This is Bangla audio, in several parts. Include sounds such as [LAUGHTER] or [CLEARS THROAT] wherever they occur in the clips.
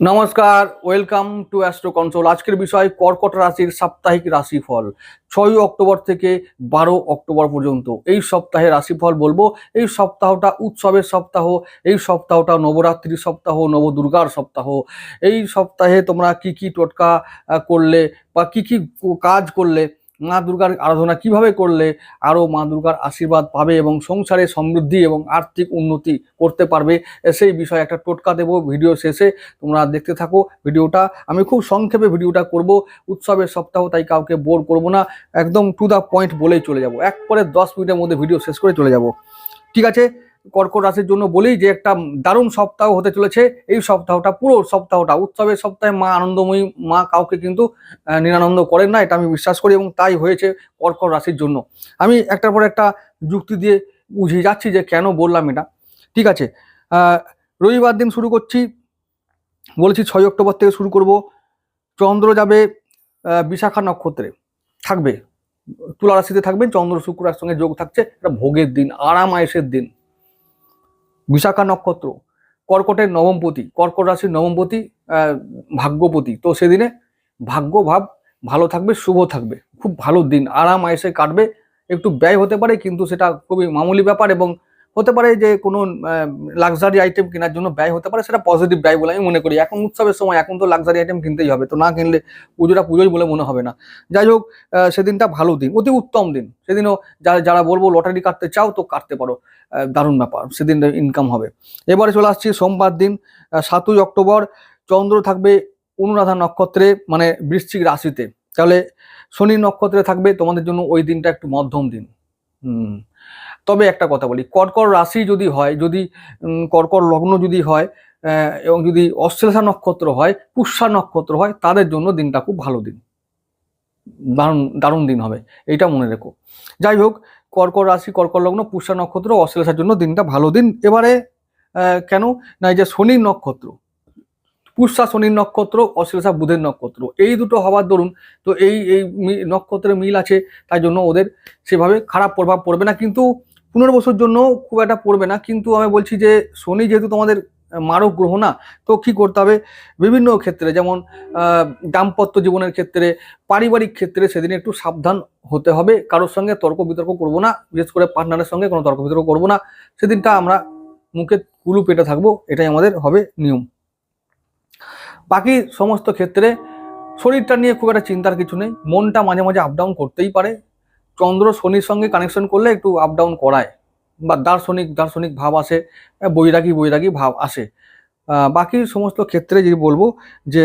নমস্কার ওয়েলকাম টু অ্যাস্ট্রো কন্ট্রোল আজকের বিষয়, কর্কট রাশির সাপ্তাহিক রাশিফল। ছয় অক্টোবর থেকে বারো অক্টোবর পর্যন্ত। এই সপ্তাহে রাশিফল বলব, এই সপ্তাহটা উৎসবের সপ্তাহ, এই সপ্তাহটা নবরাত্রির সপ্তাহ, নবদুর্গার সপ্তাহ। এই সপ্তাহে তোমরা কি কি টোটকা করলে বা কি কি কাজ করলে মা দুর্গার আরাধনা কীভাবে করলে আরও মা দুর্গার আশীর্বাদ পাবে এবং সংসারে সমৃদ্ধি এবং আর্থিক উন্নতি করতে পারবে? সেই বিষয়ে একটা টোটকা দেবো ভিডিও শেষে। তোমরা দেখতে থাকো ভিডিওটা। আমি খুব সংক্ষেপে ভিডিওটা করব। উৎসবের সপ্তাহ তাই কাউকে বোর করব না। একদম টু দ্য পয়েন্ট বলেই চলে যাব। এক পরে দশ মিনিটের মধ্যে ভিডিও শেষ করে চলে যাব। ঠিক আছে? কর্কট রাশির জন্য বলি যে একটা দারুণ সপ্তাহ হতে চলেছে। এই সপ্তাহটা, পুরো সপ্তাহটা, উৎসবের সপ্তাহে মা আনন্দময়ী মা কাউকে কিন্তু নিরানন্দ করেন না, এটা আমি বিশ্বাস করি এবং তাই হয়েছে কর্কট রাশির জন্য। আমি একটার পর একটা যুক্তি দিয়ে বুঝিয়ে যাচ্ছি যে কেন বললাম এটা। ঠিক আছে রবিবার দিন শুরু করছি, বলেছি ছয় অক্টোবর থেকে শুরু করব, চন্দ্র যাবে বিশাখা নক্ষত্রে থাকবে। তুলা রাশিতে থাকবে চন্দ্র শুক্রের সঙ্গে যোগ থাকছে, এটা ভোগের দিন আরাম আয়েসের দিন। বিশাখা নক্ষত্র, কর্কটের নবমপতি কর্কট রাশির নবমপতি ভাগ্যপতি। তো সেদিনে ভাগ্য ভাব ভালো থাকবে, শুভ থাকবে। খুব ভালো দিন, আরাম আয়সে কাটবে, একটু ব্যয় হতে পারে, কিন্তু সেটা খুবই মামুলি ব্যাপার এবং হতে পারে যে কোনো লাক্সারি আইটেম কেনার জন্য ব্যয় হতে পারে, সেটা পজিটিভ ব্যয় বলে আমি মনে করি। এখন উৎসবের সময় এখন তো লাক্সারি আইটেম কিনতেই হবে, তো না কিনলে পুজোটা পুজোই বলে মনে হবে না। যাই হোক সেদিনটা ভালো দিন, অতি উত্তম দিন। সেদিনও যারা যারা বলব লটারি কাটতে চাও তো কাটতে পারো দারুণ ব্যাপার সেদিন ইনকাম হবে। এবারে চলে আসছি সোমবার দিন সাতই অক্টোবর, চন্দ্র থাকবে অনুরাধা নক্ষত্রে মানে বৃশ্চিক রাশিতে। তাহলে শনি নক্ষত্রে থাকবে, তোমাদের জন্য ওই দিনটা একটু মধ্যম দিন। হুম। তবে একটা কথা বলি কর্কট রাশি যদি হয়, যদি কর্কর লগ্ন যদি হয় এবং যদি অশ্লেষা নক্ষত্র হয়, পুষ্যা নক্ষত্র হয়, তাদের জন্য দিনটা খুব ভালো দিন। দারুণ দারুণ দিন হবে এটা মনে রেখো। যাই হোক, কর্কর রাশি কর্কট লগ্ন, পুষ্যা নক্ষত্র, অশ্লেষার জন্য দিনটা ভালো দিন। এবারে কেন? না, এই যে শনির নক্ষত্র, পুষ্যা শনির নক্ষত্র, অশ্লেষা বুধের নক্ষত্র, এই দুটো হওয়ার দরুন, তো এই এই নক্ষত্রের মিল আছে, তাই জন্য ওদের সেভাবে খারাপ প্রভাব পড়বে না, কিন্তু পনেরো বছর জন্য খুব একটা পড়বে না, কিন্তু আমি বলছি যে শনি যেহেতু তোমাদের মারক গ্রহ না, তো কি করতে হবে? বিভিন্ন ক্ষেত্রে যেমন দাম্পত্য জীবনের ক্ষেত্রে, পারিবারিক ক্ষেত্রে সেদিন একটু সাবধান হতে হবে, কারোর সঙ্গে তর্ক বিতর্ক করব না, বিশেষ করে পার্টনারের সঙ্গে কোনো তর্ক বিতর্ক করব না, সেদিনটা আমরা মুখে কুলু পেটে থাকব, এটাই আমাদের হবে নিয়ম। বাকি সমস্ত ক্ষেত্রে শরীরটা নিয়ে খুব একটা চিন্তার কিছু নেই, মনটা মাঝে মাঝে আপ ডাউন করতেই পারে চন্দ্র শনির সঙ্গে কানেকশন করলে একটু আপ ডাউন করায়। বা দার্শনিক দার্শনিক ভাব আসে বৈরাগী বৈরাগী ভাব আসে। বাকি সমস্ত ক্ষেত্রে যদি বলব যে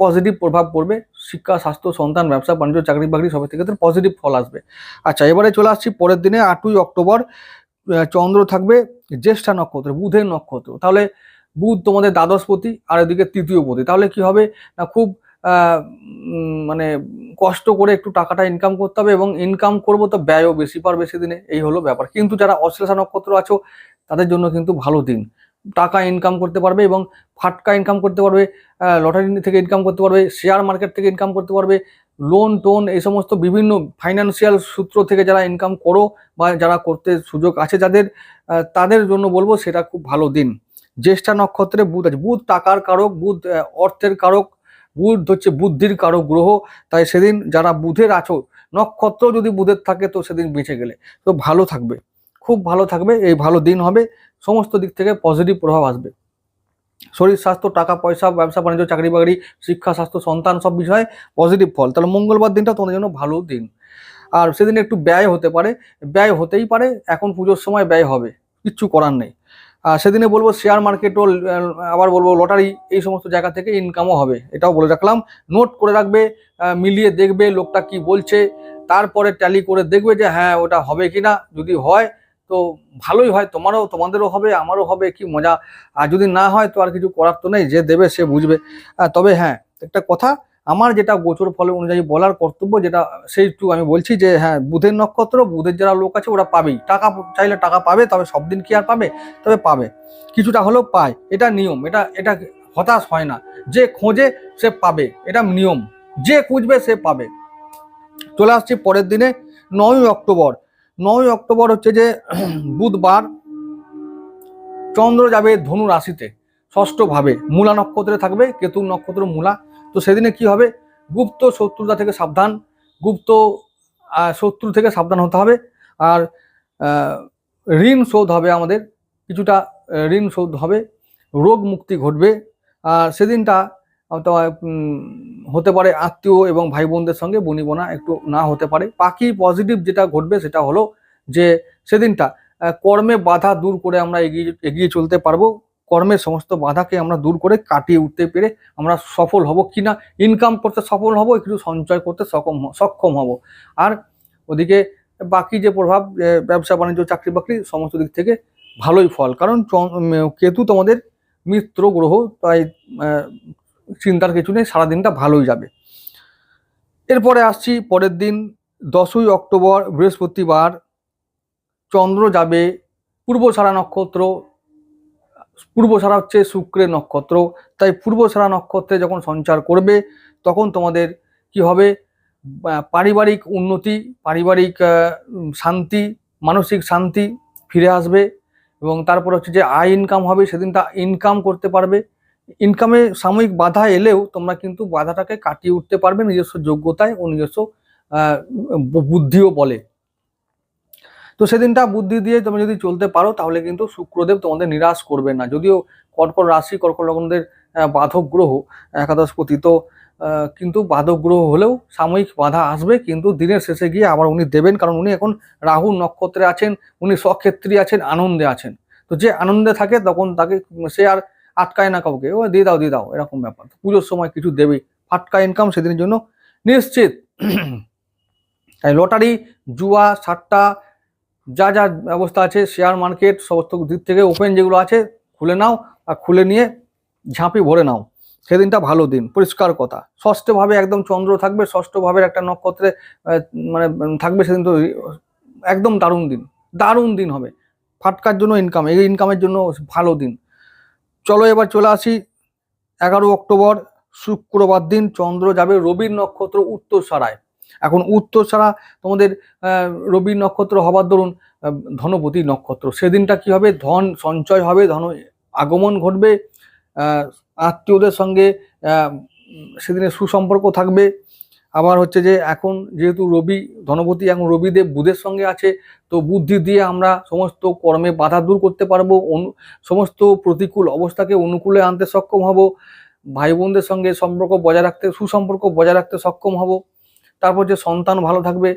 পজিটিভ প্রভাব পড়বে, শিক্ষা, স্বাস্থ্য, সন্তান, ব্যবসা, বাণিজ্য, চাকরি বাকরি সবের ক্ষেত্রে পজিটিভ ফল আসবে। আচ্ছা এবারে চলে আসছি পরের দিনে, আটই অক্টোবর চন্দ্র থাকবে জ্যেষ্ঠা নক্ষত্র, বুধের নক্ষত্র। তাহলে বুধ তোমাদের দ্বাদশপতি আর এদিকে তৃতীয় পতি। তাহলে কি হবে? না খুব মানে কষ্ট করে একটু টাকাটা ইনকাম করতে হবে এবং ইনকাম করব তো ব্যয়ও বেশি পারবে সেদিনে এই হলো ব্যাপার। কিন্তু যারা অশ্লেষা নক্ষত্র আছো, তাদের জন্য কিন্তু ভালো দিন। টাকা ইনকাম করতে পারবে এবং ফাটকা ইনকাম করতে পারবে লটারি থেকে ইনকাম করতে পারবে শেয়ার মার্কেট থেকে ইনকাম করতে পারবে লোন টোন, এই সমস্ত বিভিন্ন ফাইন্যান্সিয়াল সূত্র থেকে যারা ইনকাম করো বা যারা করতে সুযোগ আছে যাদের তাদের জন্য বলব সেটা খুব ভালো দিন। জ্যেষ্ঠা নক্ষত্রে বুধ আছে। বুধ টাকার কারক, বুধ অর্থের কারক বুধ হচ্ছে বুদ্ধির কারক গ্রহ, তাই সেদিন যারা বুধের আছো, নক্ষত্র যদি বুধের থাকে তো সেদিন বেঁচে গেলে। তো ভালো থাকবে, খুব ভালো থাকবে, এই ভালো দিন হবে, সমস্ত দিক থেকে পজিটিভ প্রভাব আসবে। শরীর স্বাস্থ্য, টাকা, পয়সা, ব্যবসা, বাণিজ্য, চাকরি বাকরি, শিক্ষা, স্বাস্থ্য, সন্তান সব বিষয়ে পজিটিভ ফল। তাহলে মঙ্গলবার দিনটা তোমাদের জন্য ভালো দিন। আর সেদিন একটু ব্যয় হতে পারে, ব্যয় হতেই পারে, এখন পুজোর সময় ব্যয় হবে, কিচ্ছু করার নেই। সেদিনে বলব শেয়ার মার্কেটও আবার বলব লটারি এই সমস্ত জায়গা থেকে ইনকামও হবে, এটাও বলে রাখলাম। নোট করে রাখবে মিলিয়ে দেখবে লোকটা কি বলছে, তারপরে ট্যালি করে দেখবে যে হ্যাঁ ওটা হবে কি না যদি হয়, তো ভালোই হয়, তোমারও, তোমাদেরও হবে, আমারও হবে, কি মজা। আর যদি না হয়, তো আর কিছু করার তো নেই, যে দেবে সে বুঝবে। তবে হ্যাঁ একটা কথা আমার যেটা গোচর ফলে অনুযায়ী বলার কর্তব্য যেটা সেইটু আমি বলছি যে হ্যাঁ বুধের নক্ষত্র, বুধের যারা লোক আছে ওরা পাবেই। টাকা চাইলে টাকা পাবে, তবে সব দিন কি আর পাবে? তবে পাবে। কিছুটা হলেও পায়। এটা নিয়ম। এটা এটা হতাশ হয় না। যে খোঁজে সে পাবে। এটা নিয়ম। যে খুঁজবে সে পাবে। চলে আসছি পরের দিনে, নয়ই অক্টোবর। নয়ই অক্টোবর হচ্ছে যে, [CLEARS THROAT] বুধবার চন্দ্র যাবে ধনু রাশিতে। ষষ্ঠভাবে মূলা নক্ষত্রে থাকবে। কেতু নক্ষত্র মূলা। তো সেদিনে কি হবে? গুপ্ত শত্রুতা থেকে সাবধান, গুপ্ত শত্রু থেকে সাবধান হতে হবে। আর ঋণ শোধ হবে আমাদের, কিছুটা ঋণ শোধ হবে, রোগ মুক্তি ঘটবে। আর সেদিনটা হতে পারে আত্মীয় এবং ভাই বোনদের সঙ্গে বনিবনা একটু না হতে পারে। বাকি পজিটিভ যেটা ঘটবে সেটা হলো যে, সেদিনটা কর্মে বাধা দূর করে আমরা এগিয়ে এগিয়ে চলতে পারব। কর্মের সমস্ত বাধাকে আমরা দূর করে কাটিয়ে উঠতে পেরে আমরা সফল হব কি না ইনকাম করতে সফল হব, একটু সঞ্চয় করতে সক্ষম সক্ষম হব। আর ওদিকে বাকি যে প্রভাব ব্যবসা, বাণিজ্য, চাকরি বাকরি সমস্ত দিক থেকে ভালোই ফল। কারণ কেতু তোমাদের মিত্র গ্রহ, তাই চিন্তার কিছু নেই, সারাদিনটা ভালোই যাবে। এরপরে আসছি পরের দিন, দশই অক্টোবর, বৃহস্পতিবার, চন্দ্র যাবে, পূর্ব সারা নক্ষত্র পূর্বসারা হচ্ছে শুক্রের নক্ষত্র। তাই পূর্বসারা নক্ষত্রে যখন সঞ্চার করবে, তখন তোমাদের কি হবে? পারিবারিক উন্নতি, পারিবারিক শান্তি, মানসিক শান্তি ফিরে আসবে এবং তারপর হচ্ছে যে আয় ইনকাম হবে সেদিনটা ইনকাম করতে পারবে। ইনকামে সাময়িক বাধা এলেও তোমরা কিন্তু বাধাটাকে কাটিয়ে উঠতে পারবে নিজস্ব যোগ্যতায় ও নিজস্ব বুদ্ধিও বলে। তো সেদিনটা বুদ্ধি দিয়ে তুমি যদি চলতে পারো, তাহলে কিন্তু শুক্রদেব তোমাদের নিরাশ করবে না। যদিও কর্কট রাশি, কর্কট লগ্নদের বাধক গ্রহ, একাদশপতি, তো কিন্তু বাধক গ্রহ হলেও সাময়িক বাধা আসবে, কিন্তু দিনের শেষে গিয়ে আবার উনি দেবেন, কারণ উনি এখন রাহু নক্ষত্রে আছেন, উনি স্বক্ষেত্রী আছেন, আনন্দে আছেন। তো যে আনন্দে থাকে, তখন তাকে সে আর আটকায় না কাউকে। ও দিয়ে দাও দিয়ে দাও, এরকম ব্যাপার। পুজোর সময় কিছু দেবেই ফাটকা ইনকাম সেদিনের জন্য নিশ্চিত। তাই লটারি, জুয়া, সাট্টা যা যা ব্যবস্থা আছে শেয়ার মার্কেট সমস্ত দিক থেকে ওপেন যেগুলো আছে, খুলে নাও আর খুলে নিয়ে ঝাঁপি ভরে নাও। সেদিনটা ভালো দিন, পরিষ্কার কথা। ষষ্ঠভাবে একদম চন্দ্র থাকবে, ষষ্ঠভাবের একটা নক্ষত্রে মানে থাকবে সেদিন তো, একদম দারুণ দিন দারুণ দিন হবে। ফাটকার জন্য ইনকাম এই ইনকামের জন্য ভালো দিন। চলো এবার চলে আসি, এগারো অক্টোবর, শুক্রবার দিন, চন্দ্র যাবে রবির নক্ষত্র উত্তর সারায় এখন উত্তর ছাড়া তোমাদের রবি নক্ষত্র হবার দরুন ধনপতি নক্ষত্র। সেদিনটা কি হবে? ধন সঞ্চয় হবে, ধন আগমন ঘটবে আত্মীয়দের সঙ্গে সেদিনে সুসম্পর্ক থাকবে। আবার হচ্ছে যে এখন যেহেতু রবি ধনপতি, এখন রবিদেব বুধের সঙ্গে আছে, তো বুদ্ধি দিয়ে আমরা সমস্ত কর্মে বাধা দূর করতে পারব সমস্ত প্রতিকূল অবস্থাকে অনুকূলে আনতে সক্ষম হব, ভাই বোনদের সঙ্গে সম্পর্ক বজায় রাখতে, সুসম্পর্ক বজায় রাখতে সক্ষম হব। তারপর যে সন্তান ভালো থাকবে,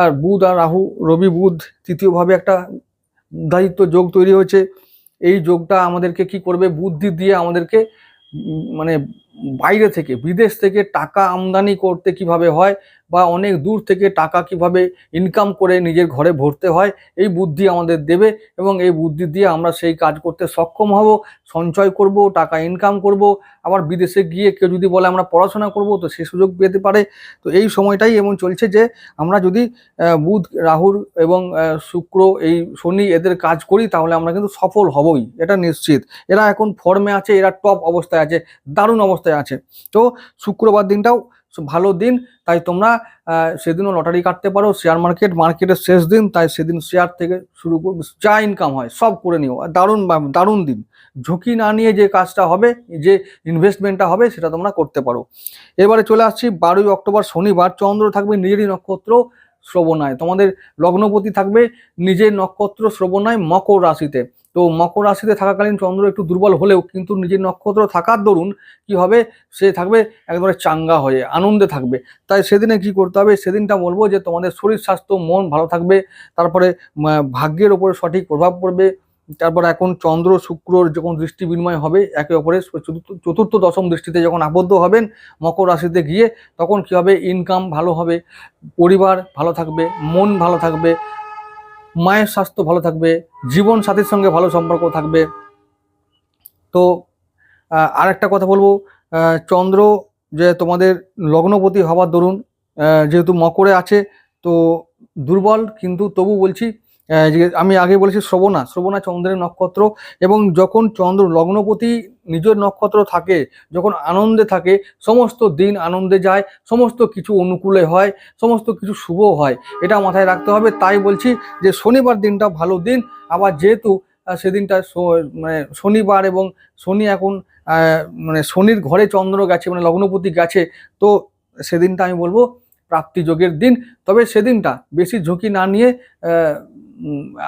আর বুধ আর রাহু, রবি বুধ তৃতীয়ভাবে একটা দায়িত্ব যোগ তৈরি হয়েছে। এই যোগটা আমাদেরকে কি করবে? বুদ্ধি দিয়ে আমাদেরকে মানে বাইরে থেকে, বিদেশ থেকে টাকা আমদানি করতে কীভাবে হয় বা অনেক দূর থেকে টাকা কীভাবে ইনকাম করে নিজের ঘরে ভরতে হয়, এই বুদ্ধি আমাদের দেবে এবং এই বুদ্ধি দিয়ে আমরা সেই কাজ করতে সক্ষম হব, সঞ্চয় করব, টাকা ইনকাম করব। আবার বিদেশে গিয়ে কেউ যদি বলে আমরা পড়াশোনা করব, তো সে সুযোগ পেতে পারে। তো এই সময়টাই এমন চলছে যে আমরা যদি বুধ, রাহুর এবং শুক্র এই শনি এদের কাজ করি, তাহলে আমরা কিন্তু সফল হবই, এটা নিশ্চিত। এরা এখন ফর্মে আছে, এরা টপ অবস্থায় আছে, দারুণ অবস্থায় আছে। তো শুক্রবার দিনটাও ভালো দিন। তাই তোমরা সেদিনও লটারি কাটতে পারো শেয়ার মার্কেট মার্কেটের শেষ দিন, তাই সেদিন শেয়ার থেকে শুরু করবে। যা ইনকাম হয়, সব করে নিও। দারুণ দারুণ দিন। ঝুঁকি না নিয়ে যে কাজটা হবে, যে ইনভেস্টমেন্টটা হবে, সেটা তোমরা করতে পারো। এবারে চলে আসছি, বারোই অক্টোবর, শনিবার। চন্দ্র থাকবে নিজেরই নক্ষত্র শ্রবণায় তোমাদের লগ্নপতি থাকবে নিজের নক্ষত্র শ্রবণায় মকর রাশিতে। তো মকর রাশিতে থাকাকালীন চন্দ্র একটু দুর্বল হলেও কিন্তু নিজের নক্ষত্র থাকার দরুন কি হবে? সে থাকবে একবারে চাঙ্গা হয়ে, আনন্দে থাকবে। তাই সেদিনে কি করতে হবে? সেদিনটা বলব যে তোমাদের শরীর, স্বাস্থ্য, মন ভালো থাকবে। তারপরে ভাগ্যের ওপরে সঠিক প্রভাব পড়বে। তারপর এখন চন্দ্র শুক্রর যখন দৃষ্টি বিনিময় হবে, একে অপরের চতুর্থ চতুর্থ, দশম দৃষ্টিতে যখন আবদ্ধ হবেন মকর রাশিতে গিয়ে, তখন কি হবে? ইনকাম ভালো হবে, পরিবার ভালো থাকবে, মন ভালো থাকবে মায়ের স্বাস্থ্য ভালো থাকবে, জীবন সাথীর সঙ্গে ভালো সম্পর্ক থাকবে। তো আর একটা কথা বলব চন্দ্র যে তোমাদের লগ্নপতি হওয়ার দরুন যেহেতু মকরে আছে, তো দুর্বল, কিন্তু তবু বলছি আমি আগে বলেছি শ্রবণা শ্রবণা চন্দ্রের নক্ষত্র এবং যখন চন্দ্র লগ্নপতি নিজের নক্ষত্র থাকে, যখন আনন্দে থাকে, সমস্ত দিন আনন্দে যায়, সমস্ত কিছু অনুকূলে হয়, সমস্ত কিছু শুভ হয়, এটা মাথায় রাখতে হবে। তাই বলছি যে শনিবার দিনটা ভালো দিন। আবার যেহেতু সেদিনটা মানে শনিবার এবং শনি এখন মানে শনির ঘরে চন্দ্র গেছে মানে লগ্নপতি গেছে, তো সেদিনটা আমি বলব প্রাপ্তি যোগের দিন। তবে সেদিনটা বেশি ঝুঁকি না নিয়ে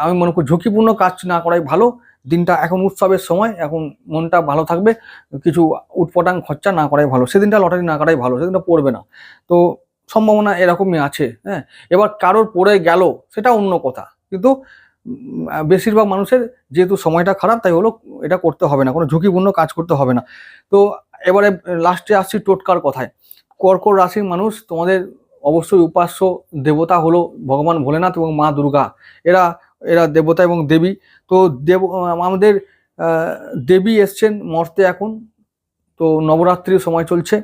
আমি মনে করি ঝুঁকিপূর্ণ কাজ না করাই ভালো। দিনটা এখন উৎসবের সময়, এখন মনটা ভালো থাকবে, কিছু উটপটাং খরচা না করাই ভালো। সেদিনটা লটারি না করাই ভালো, সেদিনটা পড়বে না। তো সম্ভাবনা এরকমই আছে হ্যাঁ? এবার কারোর পড়ে গেল, সেটা অন্য কথা। কিন্তু বেশিরভাগ মানুষের যেহেতু সময়টা খারাপ, তাই হলো এটা করতে হবে না, কোনো ঝুঁকিপূর্ণ কাজ করতে হবে না। তো এবারে লাস্টে আসছি টোটকার কথায়। কর্কট রাশির মানুষ তোমাদের অবশ্যই উপাস্য দেবতা হলো ভগবান ভোলেনাথ এবং মা দুর্গা। এরা এরা দেবতা এবং দেবী। তো দেব, আমাদের দেবী এসছেন মর্তে এখন। তো নবরাত্রির সময় চলছে।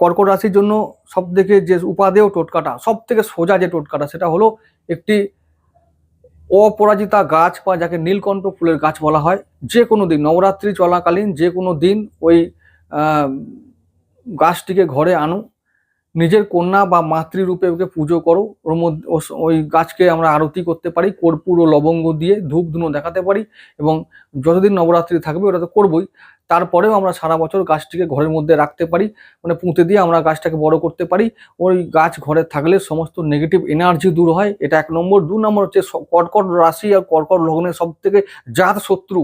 কর্কট রাশির জন্য সব থেকে যে উপাদেয় টোটকাটা সব থেকে সোজা যে টোটকাটা, সেটা হলো একটি অপরাজিতা গাছ বা যাকে নীলকণ্ঠ ফুলের গাছ বলা হয়। যে কোনো দিন, নবরাত্রি চলাকালীন যে কোনো দিন ওই গাছটিকে ঘরে আনো নিজের কন্যা বা মাতৃরূপে ওকে পুজো করো। ওর মধ্যে ওই গাছকে আমরা আরতি করতে পারি, কর্পূর ও লবঙ্গ দিয়ে ধূপ ধুনো দেখাতে পারি এবং যতদিন নবরাত্রি থাকবে ওটা তো করবোই। তারপরেও আমরা সারা বছর গাছটিকে ঘরের মধ্যে রাখতে পারি মানে পুঁতে দিয়ে আমরা গাছটাকে বড় করতে পারি। ওই গাছ ঘরে থাকলে সমস্ত নেগেটিভ এনার্জি দূর হয়, এটা এক নম্বর। দু নম্বর হচ্ছে কর্কট রাশি আর কর্কট লগ্নের সব থেকে জাত শত্রু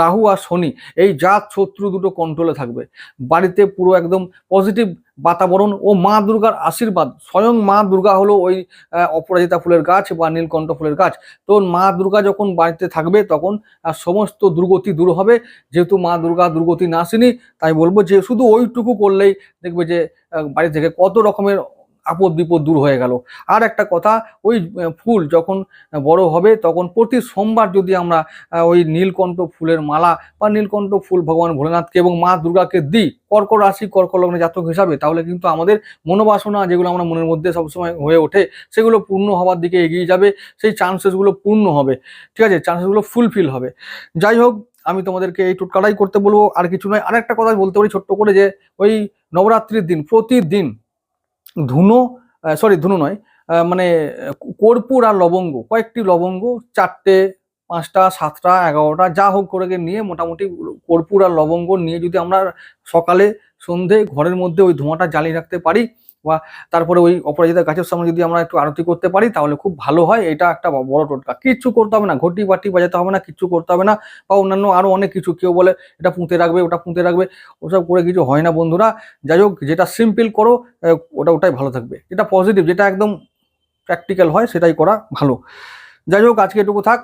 রাহু আর শনি, এই জাত শত্রু দুটো কন্ট্রোলে থাকবে। বাড়িতে পুরো একদম পজিটিভ বাতাবরণ ও মা দুর্গার আশীর্বাদ। স্বয়ং মা দুর্গা হলো ওই অপরাজিতা ফুলের গাছ বা নীলকণ্ঠ ফুলের গাছ। তো মা দুর্গা যখন বাড়িতে থাকবে তখন সমস্ত দুর্গতি দূর হবে। যেহেতু মা দুর্গা দুর্গতি না আসেনি, তাই বলব যে শুধু ওইটুকু করলেই দেখবে যে বাড়ি থেকে কত রকমের আপদ বিপদ দূর হয়ে গেল। আর একটা কথা, ওই ফুল যখন বড় হবে তখন প্রতি সোমবার যদি আমরা ওই নীলকণ্ঠ ফুলের মালা বা নীলকণ্ঠ ফুল ভগবান ভোলেনাথকে এবং মা দুর্গাকে দিই কর্ক রাশি কর্ক জাতক হিসাবে, তাহলে কিন্তু আমাদের মনোবাসনা যেগুলো আমরা মনের মধ্যে সবসময় হয়ে ওঠে, সেগুলো পূর্ণ হওয়ার দিকে এগিয়ে যাবে, সেই চান্সেসগুলো পূর্ণ হবে। ঠিক আছে? চান্সেসগুলো ফুলফিল হবে। যাই হোক, আমি তোমাদেরকে এই টোটকাটাই করতে বলব, আর কিছু নয় আর একটা কথা বলতে পারি ছোট্ট করে যে, ওই নবরাত্রির দিন, প্রতিদিন ধুনো সরি ধুনো নয় মানে কর্পূর আর লবঙ্গ, কয়েকটি লবঙ্গ, চারটে, পাঁচটা, সাতটা, এগারোটা, যা হোক করে নিয়ে মোটামুটি কর্পূর আর লবঙ্গ নিয়ে যদি আমরা সকালে, সন্ধে, ঘরের মধ্যে ওই ধোঁয়াটা জ্বালিয়ে রাখতে পারি বা তারপরে ওই অপরাজিতা গাছের সামনে যদি আমরা একটু আরতি করতে পারি, তাহলে খুব ভালো হয়। এটা একটা বড় টোটকা। কিচ্ছু করতে হবে না। ঘটি বাটি বাজাতে হবে না, কিচ্ছু করতে হবে না। বা অন্যান্য আরও অনেক কিছু। কেউ বলে এটা পুঁতে রাখবে, ওটা পুঁতে রাখবে। ওসব করে কিছু হয় না বন্ধুরা। যাই হোক, যেটা সিম্পল করো ওটা, ওটাই ভালো থাকবে। যেটা পজিটিভ যেটা একদম প্র্যাকটিক্যাল হয়, সেটাই করা ভালো। যাই হোক, আজকে এটুকু থাক।